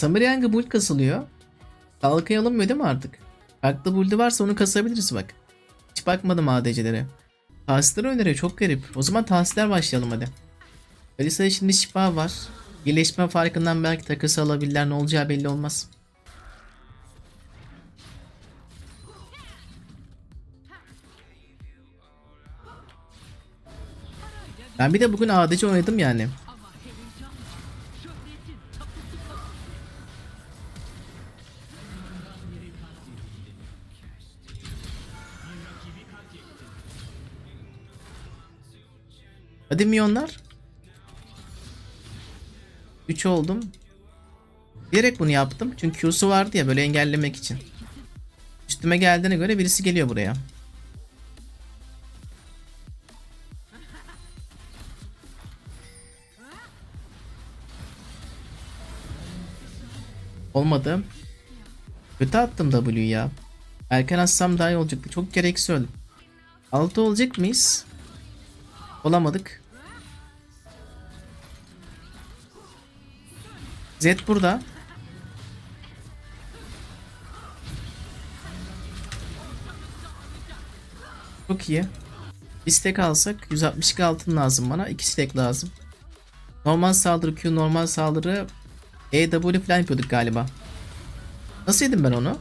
Summer Yang'ı build kasılıyor. Kalkaya alınmıyor değil mi artık? Farklı build'i varsa onu kasabiliriz bak. Hiç bakmadım ADC'lere. Tahsisleri öneriyor çok garip. O zaman tahsisler başlayalım hadi. Alisa'da şimdi şifa var. Birleşme farkından belki takısı alabilirler ne olacağı belli olmaz. Ben bir de bugün ADC oynadım yani. Hadi milyonlar. 3 oldum. Direkt bunu yaptım. Çünkü Q'su vardı ya böyle engellemek için. Üstüme geldiğine göre birisi geliyor buraya. Olmadı. Kötü attım W ya. Erken atsam daha iyi olacaktı. Çok gereksiz öldüm. 6 olacak mıyız? Olamadık. Z burada. Çok iyi. Bir stack alsak 162 altın lazım bana. 2 stack lazım. Normal saldırı Q, normal saldırı EW falan yapıyorduk galiba. Nasıl yedim ben onu?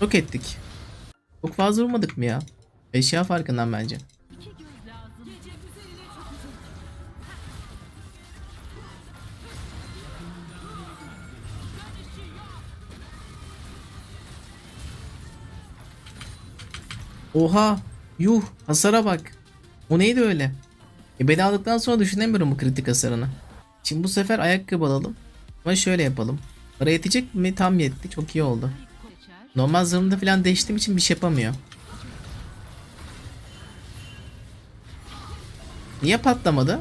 Yok ettik. Çok fazla vurmadık mı ya? Eşya farkından bence. Oha! Yuh! Hasara bak. O neydi öyle? E beni aldıktan sonra düşünemiyorum bu kritik hasarını. Şimdi bu sefer ayakkabı alalım. Ama şöyle yapalım. Para yetecek mi? Tam yetti. Çok iyi oldu. Normal zırhımda falan değiştiğim için bir şey yapamıyor. Niye patlamadı?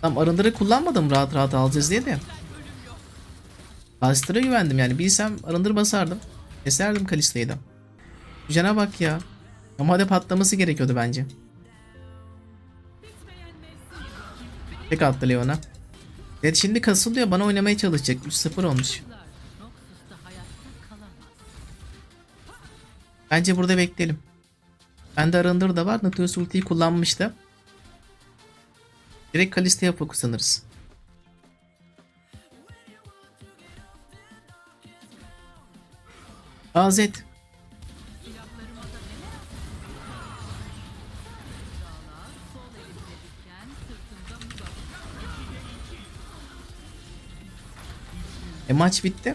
Tam arındırı kullanmadım rahat rahat alacağız diye de. Kalista'ya güvendim yani. Bilsem arındır basardım. Keserdim Kalista'yı da. Jana bak ya. Ama hadi patlaması gerekiyordu bence. Tek attı Leon'a. Evet şimdi kasılıyor bana oynamaya çalışacak. 3-0 olmuş. Bence burada bekleyelim. Bende arındır da var. Nautilus ultiyi kullanmıştı. Direkt Kalista'ya fokuslanırız. Azet. E maç bitti.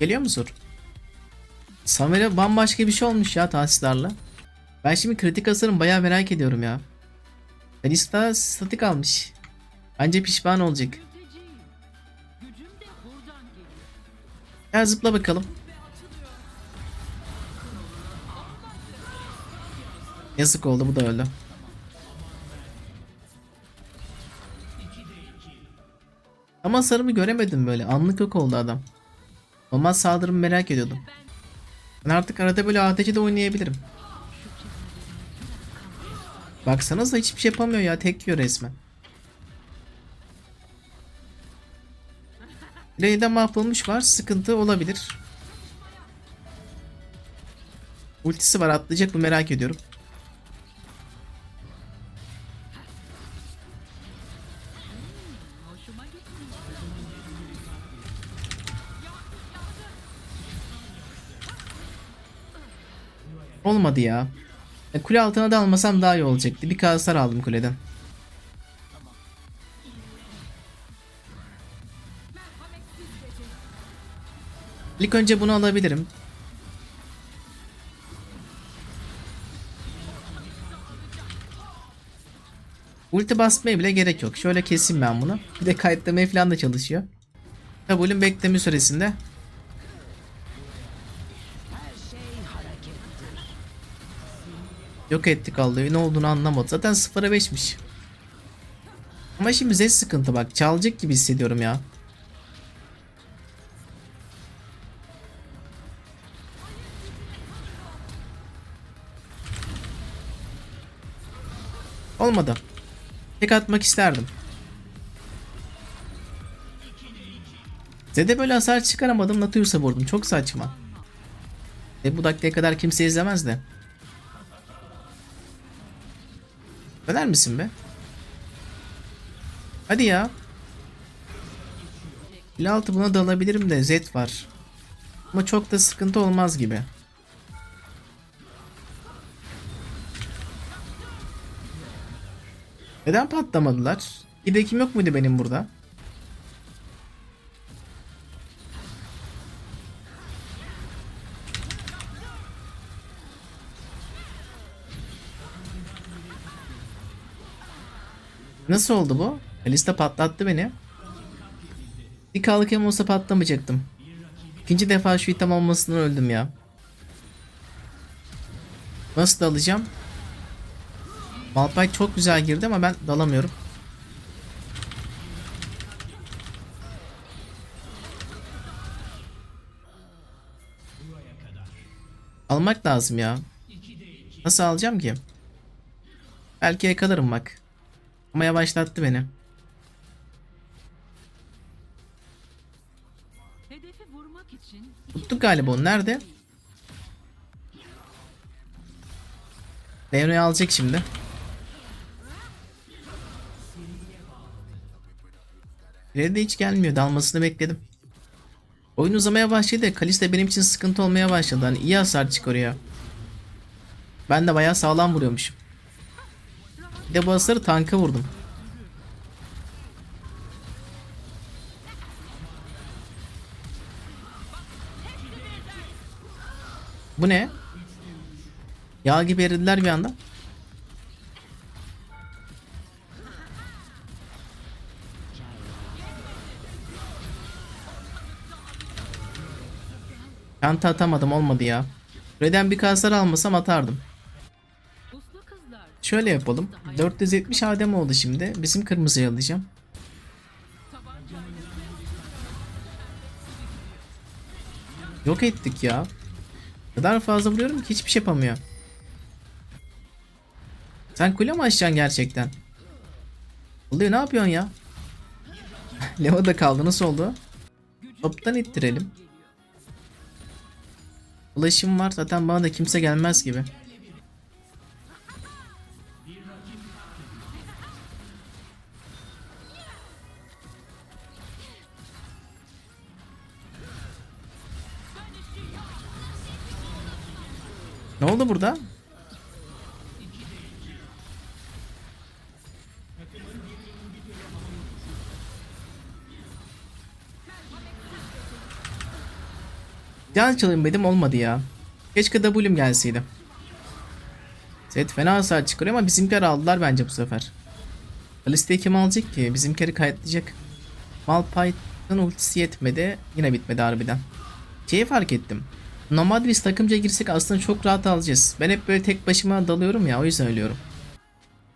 Geliyor musun? Samer'e bambaşka bir şey olmuş ya tahsislerle. Ben şimdi kritik hasarım bayağı merak ediyorum ya. Kalista statik almış. Bence pişman olacak. Gel zıpla bakalım. Yazık oldu bu da öldü. Ama hasarımı göremedim böyle. Anlık yok oldu adam. Normal saldırımı merak ediyordum. Ben artık arada böyle ADC'de oynayabilirim. Baksanıza hiçbir şey yapamıyor ya. Tek yiyor resmen. Lane'de mahvolmuş var. Sıkıntı olabilir. Ultisi var atlayacak mı merak ediyorum. Olmadı ya. E, kule altına da almasam daha iyi olacaktı. Bir hasar aldım kuleden. İlk önce bunu alabilirim. Ulti basmaya bile gerek yok. Şöyle keseyim ben bunu. Bir de kayıtlamaya falan da çalışıyor. W'nin bekleme süresinde Yok ettik Allah'ı ne olduğunu anlamadı. Zaten 0'a 5'miş. Ama şimdi Z sıkıntı bak. Çalacak gibi hissediyorum ya. Olmadı. Tek atmak isterdim. Zede böyle hasar çıkaramadım. Natürs'e vurdum. Çok saçma. E bu dakikaya kadar kimse izlemez de. Döner misin be? Hadi ya. Kule altı buna dalabilirim de Z var. Ama çok da sıkıntı olmaz gibi. Neden patlamadılar? Gidekim yok muydu benim burada? Nasıl oldu bu? Kalista patlattı beni. Bir kalkem olsa patlamayacaktım. İkinci defa şu item olmasından öldüm ya. Nasıl dalacağım? Malphite çok güzel girdi ama ben dalamıyorum. Almak lazım ya. Nasıl alacağım ki? Belki yakalarım bak. Ama yavaşlattı beni. Hedefi vurmak için Tuttuk galiba onu. Nerede? Leono'yu alacak şimdi. De hiç gelmiyor. Dalmasını bekledim. Oyun uzamaya başladı. Kalista benim için sıkıntı olmaya başladı. Hani iyi hasar çıkarıyor. Ben de bayağı sağlam vuruyormuşum. De bu hasarı tanka vurdum. Bu ne? Yağ gibi eridiler bir anda. Çanta atamadım olmadı ya. Reden bir kasar almasam atardım. Şöyle yapalım. 470 adem oldu şimdi. Bizim kırmızıyı alacağım. Yok ettik ya. O kadar fazla vuruyorum ki hiçbir şey yapamıyor. Sen kule mi açacaksın gerçekten? Oluyor ne yapıyorsun ya? Leva da kaldı nasıl oldu? Toptan ittirelim. Ulaşım var zaten bana da kimse gelmez gibi. Ne oldu burada? Can çalayım dedim olmadı ya. Keşke W'm gelseydi. Zed fena hasar çıkarıyor ama bizimkiler aldılar bence bu sefer. Kalista'yı kim alacak ki? Bizimkileri kayıtlayacak. Malphite'ın ultisi yetmedi. Yine bitmedi harbiden. Şeyi fark ettim. Normalde biz takımca girsek aslında çok rahat alacağız. Ben hep böyle tek başıma dalıyorum ya o yüzden ölüyorum.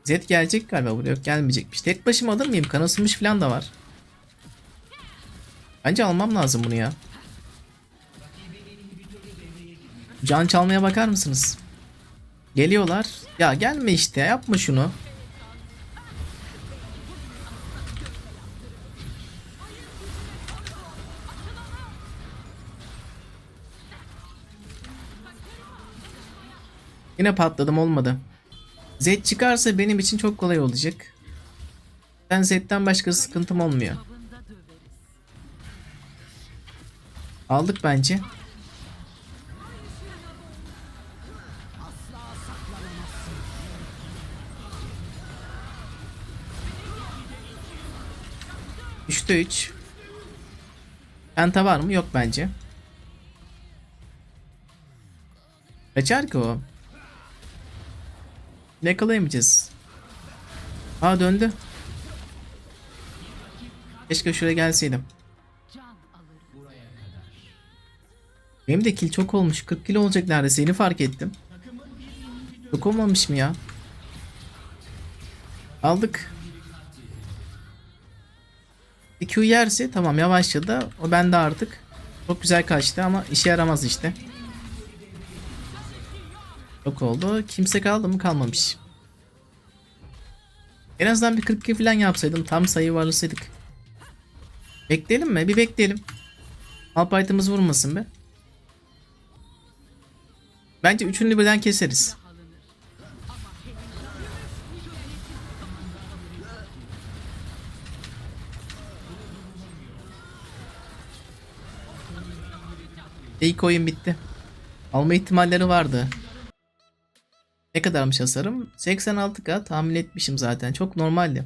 Zed gelecek galiba buraya yok gelmeyecekmiş. Tek başıma alır mıyım? Kan ısınmış falan da var. Bence almam lazım bunu ya. Can çalmaya bakar mısınız? Geliyorlar. Ya gelme işte yapma şunu. Yine patladım olmadı. Z çıkarsa benim için çok kolay olacak. Ben Z'den başka sıkıntım olmuyor. Aldık bence. Üçte üç. Penta var mı? Yok bence. Kaçar ki o. Yakalayamayacağız. Aa döndü. Keşke şuraya gelseydim. Benim de kill çok olmuş. 40 kilo olacak neredeyse. Yeni fark ettim. Çok olmamış mı ya? Aldık. Bir Q yerse tamam yavaşladı. O bende artık. Çok güzel kaçtı ama işe yaramaz işte. Yok oldu. Kimse kaldı mı? Kalmamış. En azından bir 42 falan yapsaydım tam sayı varlasaydık. Bekleyelim mi? Bir bekleyelim. Alpaytımız vurmasın be. Bence üçünü birden keseriz. İlk oyun bitti. Alma ihtimalleri vardı. Ne kadarmış hasarım? 86k tahmin etmişim zaten. Çok normaldi.